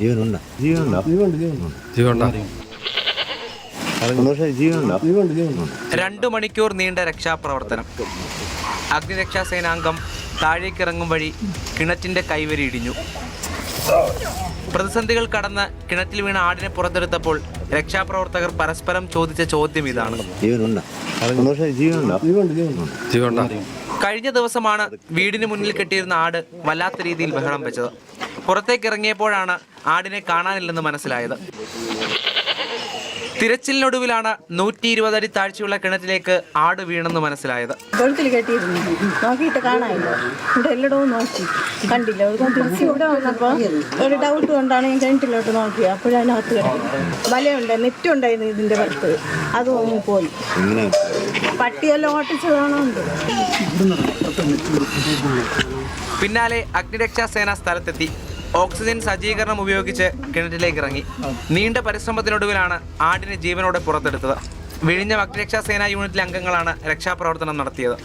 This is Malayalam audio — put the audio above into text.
ജീവനുണ്ടോ? ജീവനുണ്ടോ? ജീവനുണ്ട് ജീവനുണ്ട്. ജീവണ്ട സന്തോഷം ജീവനുണ്ടോ? ജീവനുണ്ട് ജീവനുണ്ട്. രണ്ടു മണിക്കൂർ നീണ്ട രക്ഷാപ്രവർത്തനം. അഗ്നിരക്ഷാ സേനാംഗം താഴേക്കിറങ്ങും വഴി കിണറ്റിന്റെ കൈവരി ഇടിഞ്ഞു. പ്രതിസന്ധികൾ കടന്ന് കിണറ്റിൽ വീണ ആടിനെ പുറത്തെടുത്തപ്പോൾ രക്ഷാപ്രവർത്തകർ പരസ്പരം ചോദിച്ച ചോദ്യം ഇതാണ്. കഴിഞ്ഞ ദിവസമാണ് വീടിന് മുന്നിൽ കെട്ടിയിരുന്ന ആട് വല്ലാത്ത രീതിയിൽ ബഹളം വെച്ചത്. പുറത്തേക്ക് ഇറങ്ങിയപ്പോഴാണ് ആടിനെ കാണാനില്ലെന്ന് മനസ്സിലായത്. തിരച്ചിലിനൊടുവിലാണ് നൂറ്റി ഇരുപത് അടി താഴ്ചയുള്ള കിണറ്റിലേക്ക് ആട് വീണെന്ന് മനസ്സിലായത്. വെളുത്തിൽ കെട്ടിയിരുന്നു. നോക്കിയിട്ട് കാണാനില്ല. ഇവിടെ എല്ലായിടവും നോക്കി. കണ്ടില്ല. ഒരു തിരിച്ച് ഇവിടെ വന്നപ്പോൾ ഒരു ഡൗട്ട് കൊണ്ടാണ് ഞാൻ കിണറ്റിലോട്ട് നോക്കിയത് അപ്പോഴതിനകത്ത് കിടന്നു വലയുണ്ട് നെറ്റുണ്ടായിരുന്നു ഇതിന്റെ പുറത്ത്. അതും അങ്ങ് പോയി. ഇങ്ങനെ പട്ടിയെല്ലാം ഓട്ടിച്ചതാണോ പിന്നാലെ അഗ്നിരക്ഷാ സേന സ്ഥലത്തെത്തി. ഓക്സിജൻ സജ്ജീകരണം ഉപയോഗിച്ച് കിണറ്റിലേക്ക് ഇറങ്ങി. നീണ്ട പരിശ്രമത്തിനൊടുവിലാണ് ആടിനെ ജീവനോടെ പുറത്തെടുത്തത്. വിഴിഞ്ഞ അഗ്നിരക്ഷാ സേനാ യൂണിറ്റിലെ അംഗങ്ങളാണ് രക്ഷാപ്രവർത്തനം നടത്തിയത്.